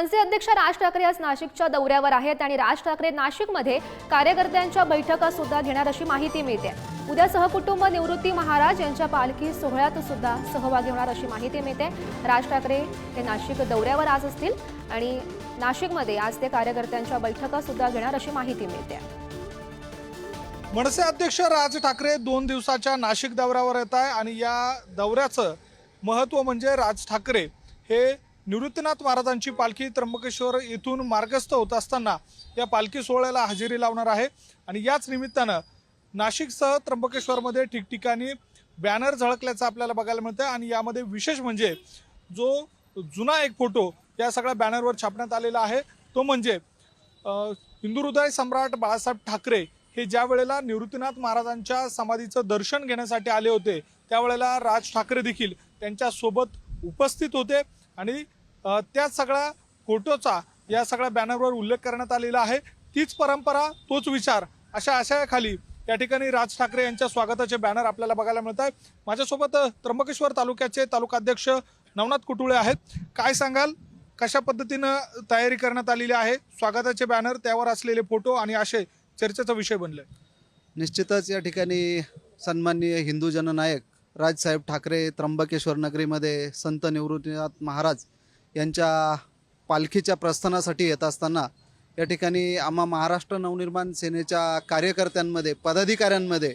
मनसे अध्यक्ष राज ठाकरे आज नाशिकच्या दौऱ्यावर आहेत आणि राज ठाकरे नाशिकमध्ये कार्यकर्त्यांच्या बैठका सुद्धा घेणार अशी माहिती मिळते. उद्या सहकुटुंब निवृत्ती महाराज यांच्या पालखी सोहळ्यात सुद्धा सहभागी होणार अशी माहिती मिळते. राज ठाकरे हे नाशिक दौऱ्यावर आज असतील आणि नाशिकमध्ये आज ते कार्यकर्त्यांच्या बैठका सुद्धा घेणार अशी माहिती मिळते. मनसे अध्यक्ष राज ठाकरे दोन दिवसाच्या नाशिक दौऱ्यावर येत आहे आणि या दौऱ्याचं महत्त्व म्हणजे राज ठाकरे हे निवृत्तीनाथ महाराजांची पालखी त्र्यंबकेश्वर येथून मार्गस्थ होत असताना या पालखी सोहळ्याला हजेरी लावणार आहे. आणि याच निमित्तानं नाशिकसह त्र्यंबकेश्वरमध्ये ठिकठिकाणी बॅनर झळकल्याचं आपल्याला बघायला मिळतं आणि यामध्ये विशेष म्हणजे जो जुना एक फोटो या सगळ्या बॅनरवर छापण्यात आलेला आहे तो म्हणजे अ, हिंदू हृदय सम्राट बाळासाहेब ठाकरे हे ज्या वेळेला निवृत्तीनाथ महाराजांच्या समाधीचं दर्शन घेण्यासाठी आले होते त्यावेळेला राज ठाकरे देखील त्यांच्यासोबत उपस्थित होते. आणि त्या सगळ्या फोटोचा या सगळ्या बॅनरवर उल्लेख करण्यात आलेला आहे. तीच परंपरा तोच विचार अशा आशयाखाली या ठिकाणी राज ठाकरे यांच्या स्वागताचे बॅनर आपल्याला बघायला मिळत आहे माझ्यासोबत त्र्यंबकेश्वर तालुक्याचे तालुकाध्यक्ष नवनाथ कुटुळे आहेत. काय सांगाल? कशा पद्धतीनं तयारी करण्यात आलेली आहे? स्वागताचे बॅनर त्यावर असलेले फोटो आणि असे चर्चेचा विषय बनले. निश्चितच या ठिकाणी सन्माननीय हिंदू जननायक राजसाहेब ठाकरे त्र्यंबकेश्वर नगरीमध्ये संत निवृत्तीनाथ महाराज यांच्या पालखीच्या प्रस्थानासाठी येत असताना या ठिकाणी आम्हा महाराष्ट्र नवनिर्माण सेनेच्या कार्यकर्त्यांमध्ये पदाधिकाऱ्यांमध्ये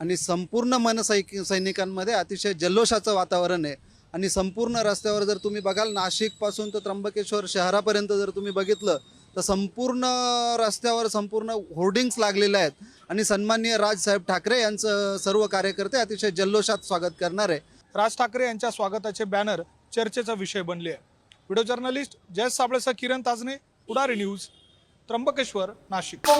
आणि संपूर्ण मनसैक सैनिकांमध्ये अतिशय जल्लोषाचं वातावरण आहे. आणि संपूर्ण रस्त्यावर जर तुम्ही बघाल नाशिकपासून तर त्र्यंबकेश्वर शहरापर्यंत जर तुम्ही बघितलं तर संपूर्ण रस्त्यावर संपूर्ण होर्डिंग्स लागलेले आहेत. आणि सन्माननीय राजसाहेब ठाकरे यांचं सर्व कार्यकर्ते अतिशय जल्लोषात स्वागत करणार आहे. राज ठाकरे यांच्या स्वागताचे बॅनर चर्चेचा विषय बनले आहे. व्हिडिओ जर्नलिस्ट जयेश साबळेसह किरण ताजने पुढारी न्यूज त्र्यंबकेश्वर नाशिक.